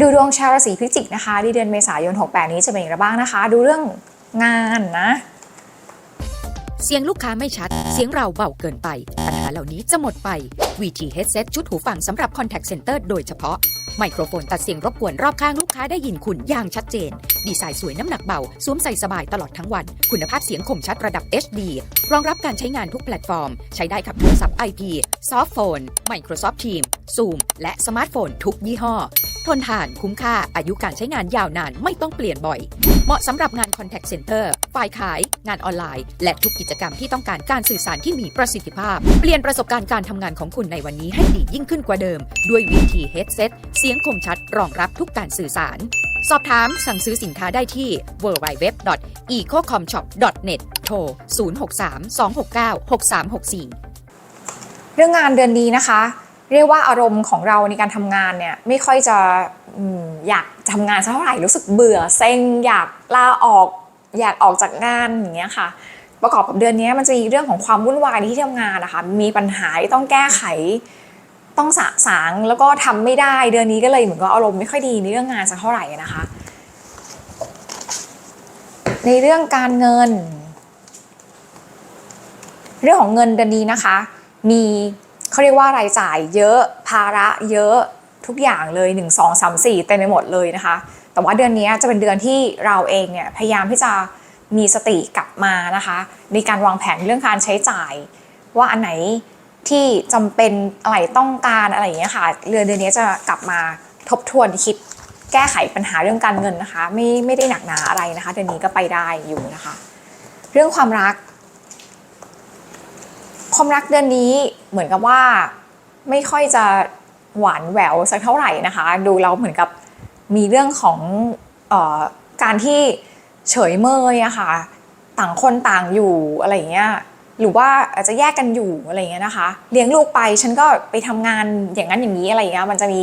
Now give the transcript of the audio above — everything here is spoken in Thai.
ดูดวงชาวราศีพิจิกนะคะในเดือนเมษายน 68 นี้จะเป็นอย่างไรบ้างนะคะ ดูเรื่องงานนะ เสียงลูกค้าไม่ชัด เสียงเราเบาเกินไป ปัญหาเหล่านี้จะหมดไป VT Headset ชุดหูฟังสำหรับ Contact Center โดยเฉพาะ ไมโครโฟนตัดเสียงรบกวนรอบข้างลูกค้าได้ยินคุณอย่างชัดเจน ดีไซน์สวยน้ำหนักเบา สวมใส่สบายตลอดทั้งวัน คุณภาพเสียงคมชัดระดับ HD รองรับการใช้งานทุกแพลตฟอร์ม ใช้ได้กับโทรศัพท์ IP ซอฟต์โฟน Microsoft Teams Zoom และสมาร์ทโฟนทุกยี่ห้อ ทนทานคุ้มค่าอายุการใช้งานยาวนานไม่ต้องเปลี่ยนบ่อย เหมาะสำหรับงาน Contact Center ฝ่ายขาย งานออนไลน์ และทุกกิจกรรมที่ต้องการการสื่อสารที่มีประสิทธิภาพ เปลี่ยนประสบการณ์การทำงานของคุณในวันนี้ให้ดียิ่งขึ้นกว่าเดิม ด้วย VT Headset เสียงคมชัดรองรับทุกการสื่อสาร สอบถามสั่งซื้อสินค้าได้ที่ www.ecocomshop.net โทร 063 269 6364 เรื่องงานเดือนนี้นะคะ เรียกว่าอารมณ์ของเราในการทำงานเนี่ยไม่ค่อยจะอยากทำงานสักเท่าไหร่รู้สึกเบื่อเซ็งอยากลาออกอยากออกจากงานอย่างเงี้ยค่ะ ประกอบกับเดือนนี้มันจะมีเรื่องของความวุ่นวายในที่ทำงานนะคะ มีปัญหาที่ต้องแก้ไข ต้องสะสางแล้วก็ทำไม่ได้เดือนนี้ก็เลยเหมือนกับอารมณ์ไม่ค่อยดีในเรื่องงานสักเท่าไหร่นะคะ ในเรื่องการเงิน เรื่องของเงินเดือนนี้นะคะ มีเขาเรียกว่ารายจ่ายเยอะภาระเยอะทุกอย่างเลย 1 2 3 4เต็มไปหมดเลยนะคะ แต่ว่าเดือนนี้จะเป็นเดือนที่เราเองเนี่ยพยายามที่จะมีสติกลับมานะคะ ในการวางแผนเรื่องการใช้จ่าย ว่าอันไหน ที่จำเป็นอะไรต้องการอะไรอย่างเงี้ยค่ะเดือนเดือนนี้จะกลับมาทบทวนคิดแก้ไขปัญหาเรื่องการเงินนะคะ ไม่ไม่ได้หนักหนาอะไรนะคะ เดือนนี้ก็ไปได้อยู่นะคะ เรื่องความรัก ความรักเดือนนี้เหมือนกับว่าไม่ค่อยจะหวานแหววสักเท่าไหร่นะคะ ดูแล้วเหมือนกับมีเรื่องของออการที่เฉยเมยอะค่ะ ต่างคนต่างอยู่อะไรอย่างเงี้ย หรือว่าอาจจะแยกกันอยู่อะไรเงี้ยนะคะ เลี้ยงลูกไปฉันก็ไปทำงานอย่างนั้นอย่างนี้อะไรเงี้ยมันจะมี